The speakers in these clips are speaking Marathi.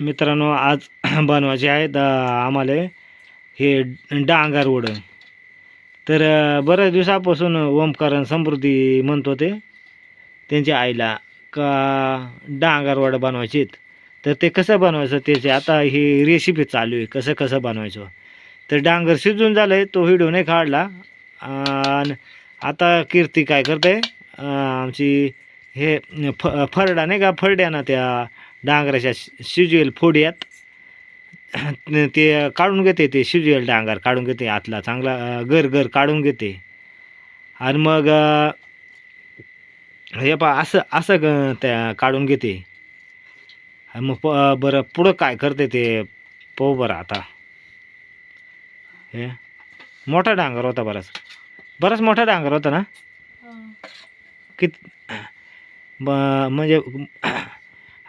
मित्रांनो आज बनवायचे आहेत आम्हाला हे डांगर वडं. तर बऱ्याच दिवसापासून ओमकारण समृद्धी म्हणतो ते त्यांच्या आईला का डांगर बनवायचे आहेत? तर ते कसं बनवायचं? त्याचे आता ही रेसिपी चालू आहे. कसं कसं बनवायचं? तर डांगर शिजून झालं आहे तो व्हिडिओ नाही काढला. आणि आता कीर्ती काय करते? आमची हे फ फरडा नाही का? फरड्यानं त्या डांगराच्या शिजवेल फोड्यात. ते काढून घेते ते शिजवेल डांगर काढून घेते आतला चांगला गर गर काढून घेते. आणि मग हे पा असं असं त्या काढून घेते. आणि मग प बरं पुढं काय करते ते पाहू बरं आता. हे मोठा डांगर होता बराच. बराच मोठा डांगर होता ना? कित ब म्हणजे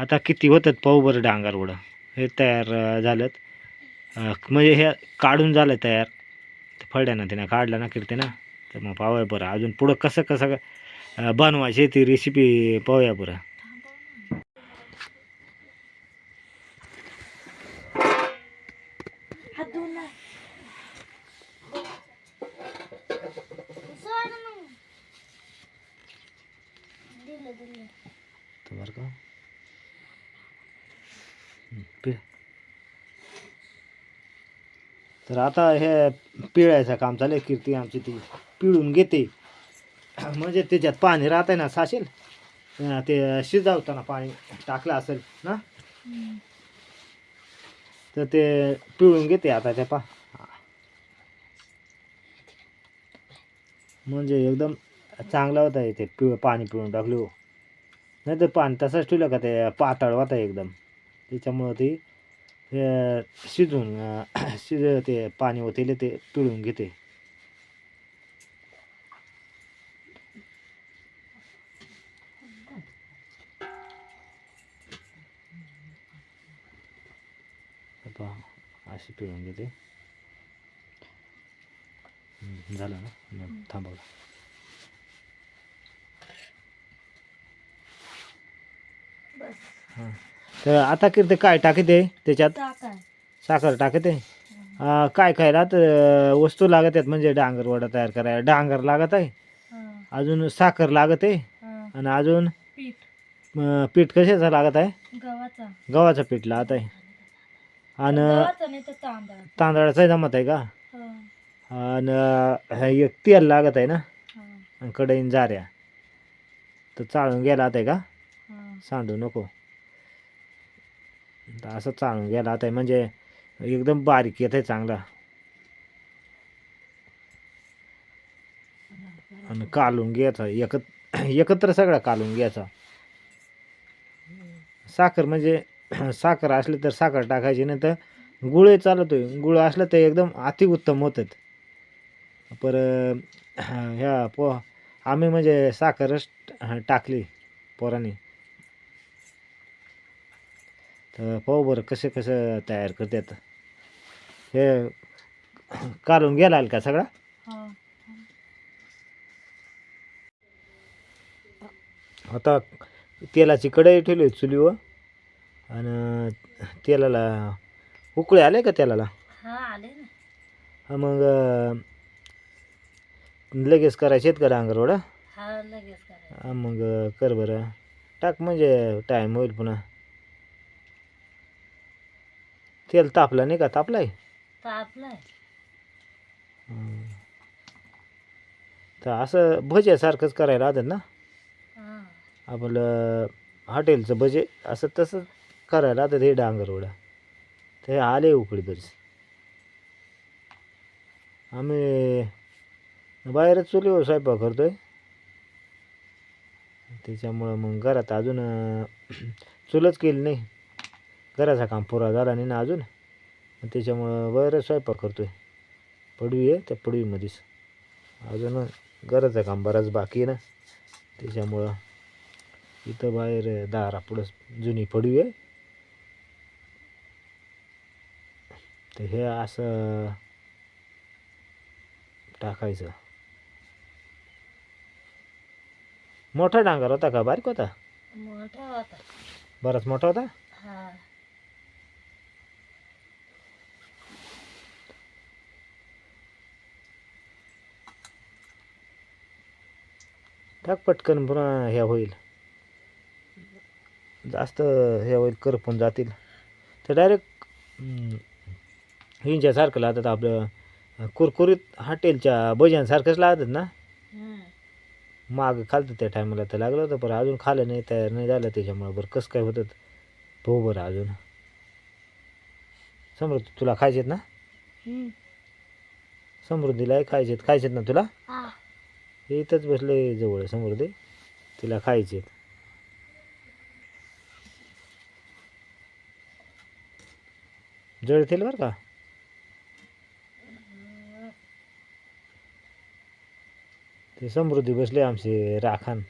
आता किती होतात पाहू बरं डांगर उडं हे तयार झालं म्हणजे हे काढून झालं तयार. फळड्यानं तिनं काढलं ना किती ना तर मग पाहूया बरं. अजून पुढं कसं कसं बनवायची ती रेसिपी पाहूया बरं. बरं का. पि. तर आता हे पिळायचं काम चालू आहे कीर्ती आमची ती पिळून घेते. म्हणजे त्याच्यात पाणी राहत आहे ना साचेल. ते शिजवताना पाणी टाकलं असेल ना? तर ते पिळून घेते आता त्या पा. म्हणजे एकदम चांगलं होता आहे ते पिळ पाणी पिळून टाकलं हो. नाही तर पाणी तसंच ठेवलं का ते पातळ होता एकदम? त्याच्यामुळं ते शिजून शिज ते पाणी होते ते पिळून घेते. अशी पिळून घेते. झालं ना? मग थांबव बस. हां. तर आता किती काय टाकते त्याच्यात. साखर. टाकते? काय काय राहत? वस्तू लागत आहेत म्हणजे डांगर वडा तयार करायला. डांगर लागत आहे. अजून साखर लागत आहे. आणि अजून पीठ. कशाचं लागत आहे? गव्हाचा. पीठ लागत आहे. आणि तांदळाचा. जमत आहे का? हा, आणि एक तेल लागत आहे ना? आणि कढईन जाऱ्या. तर चाळून गेला आहे का. सांडू नको. असं चाळून आता आहे म्हणजे एकदम बारीक येत आहे चांगला. आणि कालून घ्यायचा. एकत्र एकत्र सगळा कालून घ्यायचा. साखर म्हणजे साखर असली तर साखर टाकायची नाही तर गुळ चालतोय गुळ असलं तर एकदम अतिउत्तम होतात. पर ह्या पो आम्ही म्हणजे साखरच टाकली पोरांनी. पाहू बरं कसे कसं तयार करतात. हे काढून गेला का सगळा? हा. आता तेलाची कढई ठेवली चुलीवर. आणि तेलाला उकळे आले का तेलाला? हा मग लगेच करायचे आहेत का डांगरवडा मग कर बरं. टाक म्हणजे टाईम होईल पुन्हा. तेल तापलं नाही का? तापलाय? तापलाय. तर असं भज्यासारखंच करायला राहतात ना? आपलं हॉटेलचं भजे असं तसंच करायला राहतात हे डांगरवडा ते आले उकळी बरीच आम्ही बाहेरच चुलीवर स्वयंपाक करतोय. त्याच्यामुळं मग घरात अजून चुलच केली नाही. घराचा काम पुरा झाला नाही ना अजून. त्याच्यामुळं बाहेरच स्वयंपाक करतोय. पडवी आहे त्या पडवीमध्येच. अजून घराचं काम बराच बाकी आहे ना. त्याच्यामुळं इथं बाहेर दारा पुढं जुनी पडवी आहे. तर हे असं टाकायचं. मोठा डांगर होता का? बारीक होता? मोठा होता. बराच मोठा होता? टाक पटकन पुन्हा हे होईल. जास्त हे होईल करपून जातील. तर डायरेक्ट हिंच्यासारखं लावतात आपलं कुरकुरीत हॉटेलच्या भज्यांसारखंच लावतात ना. माग खालतं त्या टायमाला तर लागलं होतं पण अजून खाल्लं नाही तयार नाही झालं त्याच्यामुळं. बरं कसं काय होतं? हो बरं अजून. समृद्धी तुला खायचेत ना? हम्म. समृद्धीलाही खायचेत. खायचेत ना तुला? हे इथंच बसले जवळ समृद्धी तिला खायचे जळतील बरं का? ते समृद्धी बसले आमचे राखण.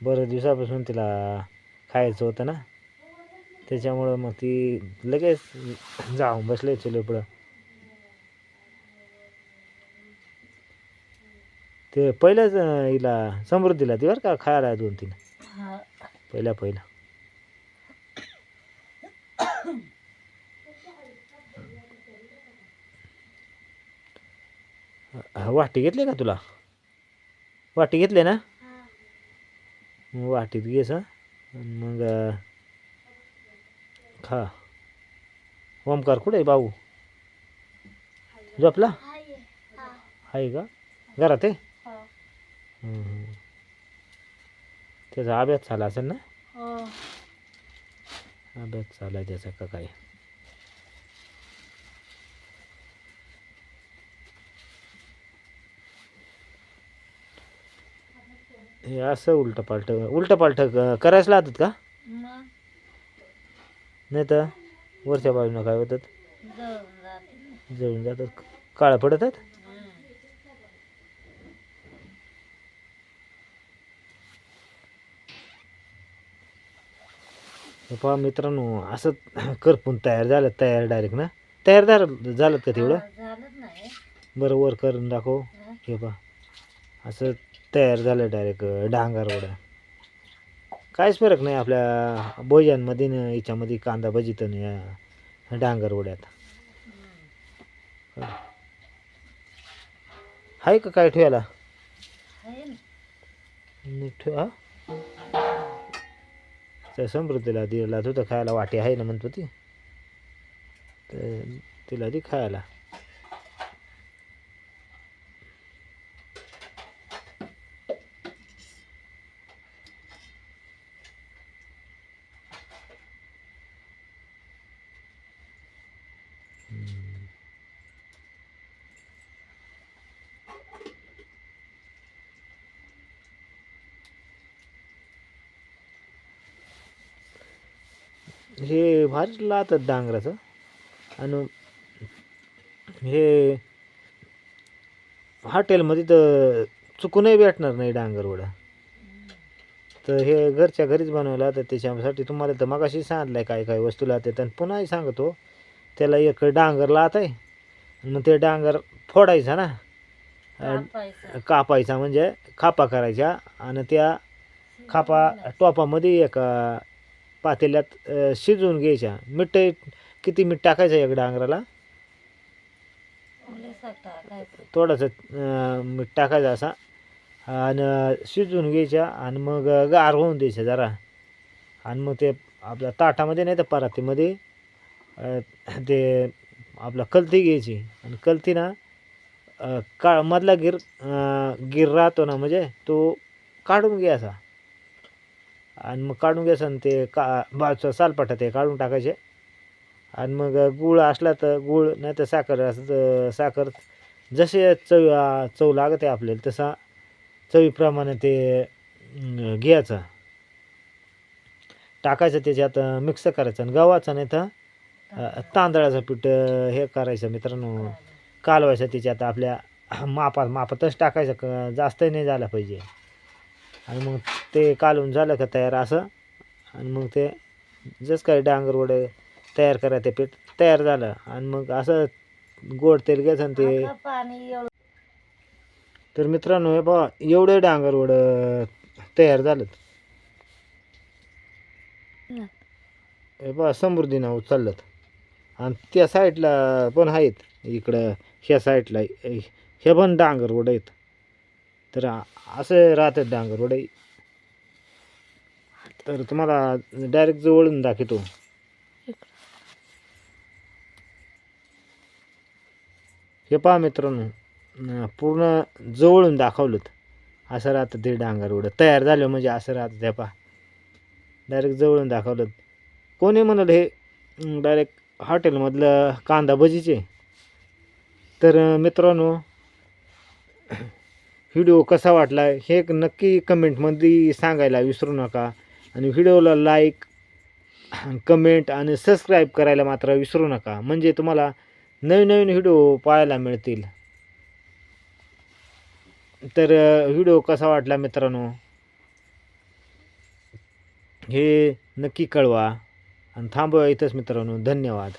बऱ्याच दिवसापासून तिला खायचं होतं ना. त्याच्यामुळं मग ती लगेच जाऊन बसले चुलीपुढं ते पहिल्याच हिला समृद्धीला ती बरं का खायला दोन तीन. हा. पहिल्या पहिला हा, वाटी घेतली का तुला? वाटी घेतली ना? मग वाटीत घेस हं. आणि मग अं, खा. ओमकार कुठे आहे भाऊ झोपला? आहे का? घरात आहे. त्याचा अभ्यास झाला असेल ना? हो. अभ्यास आहे त्याचा का काय? हे असं उलट पालट उलट पालट करायच लागतात का? नाही तर वरच्या बाजूनं काय होतात. जळून जातात. काळं पडतात पहा मित्रांनो असं करपून तयार झालं तयार डायरेक्ट ना? तयार झालं झालं का तेवढं? नाही. बरं वर करून दाखव. हा. पहा. असं तयार झालं डायरेक्ट डांगर वड्या काहीच फरक नाही आपल्या भोजनमध्ये न याच्यामध्ये कांदा भजीत या डांगर वड्यात. आहे का काय ठेवायला? ठेव हा. त्या समृद्धीला दिला. तर खायला वाटी आहे ना म्हणतो ती तर तिला ती खायला. हे भारी लावतात डांगराचं. आणि हे हॉटेलमध्ये तर चुकूनही भेटणार नाही डांगर वडा. तर हे घरच्या घरीच बनवला तर त्याच्यासाठी तुम्हाला तर मगाशी सांगितलं आहे काय काय वस्तू लावतात. आणि पुन्हाही सांगतो त्याला एक डांगर लात आहे. मग ते डांगर फोडायचा ना. कापायचं. कापायचा म्हणजे खापा करायच्या. आणि त्या खापा टोपामध्ये एका पातेल्यात शिजवून घ्यायच्या. मीठ किती मीठ टाकायचं एक डांगराला. थोडंसं मीठ टाकायचं असा. आणि शिजवून घ्यायच्या आणि मग गार होऊन द्यायच्या जरा. आणि मग ते आपल्या ताटामध्ये नाही तर परातीमध्ये ते आपला कलती घ्यायची. आणि कलती ना अ, का मधला गिर गिर राहतो ना म्हणजे तो काढून घ्यायचा आणि मग काढून घ्यायचं आणि ते का बाजूचा सालपाटा ते काढून टाकायचे. आणि मग गुळ असला तर गुळ नाही तर साखर असं तर साखर. जसे चव चव लागते आपल्याला तसा चवीप्रमाणे ते घ्यायचं. टाकायचं त्याच्यात मिक्स करायचं. आणि गव्हाचं नाही तर तांदळाचं पीठ हे करायचं मित्रांनो. कालवायचं त्याच्यात आपल्या मापात मापातच टाकायचं क जास्तही नाही झालं पाहिजे. आणि मग ते कालवून झालं का तयार असं? आणि मग ते जसं काही डांगर वडे तयार करायचं पीठ तयार झालं. आणि मग असं गोड तेल घ्यायचं आणि ते तर मित्रांनो हे बघा एवढे डांगर वड तयार झालं हे बघा समृद्धी नाव चाललं आणि त्या साईडला पण आहेत इकडं ह्या साईडला हे पण डांगर वड आहेत. तर असं राहतात डांगर वडे. तर तुम्हाला डायरेक्ट जवळून दाखवतो. हे पहा मित्रांनो पूर्ण जवळून दाखवलं असं राहतं ते डांगर उडं तयार झालं म्हणजे असं राहतं ते पहा. डायरेक्ट जवळून दाखवलं कोणी म्हणलं हे डायरेक्ट हॉटेलमधलं कांदा भजीचे? तर मित्रांनो व्हिडिओ कसा वाटला हे एक नक्की कमेंटमध्ये सांगायला विसरू नका. आणि व्हिडिओला लाईक कमेंट आणि सबस्क्राईब करायला मात्र विसरू नका. म्हणजे तुम्हाला नवीन नवीन व्हिडिओ पाहायला मिळतील. तर व्हिडिओ कसा वाटला मित्रांनो? हे नक्की कळवा. आणि थांबवा इथंच मित्रांनो. धन्यवाद.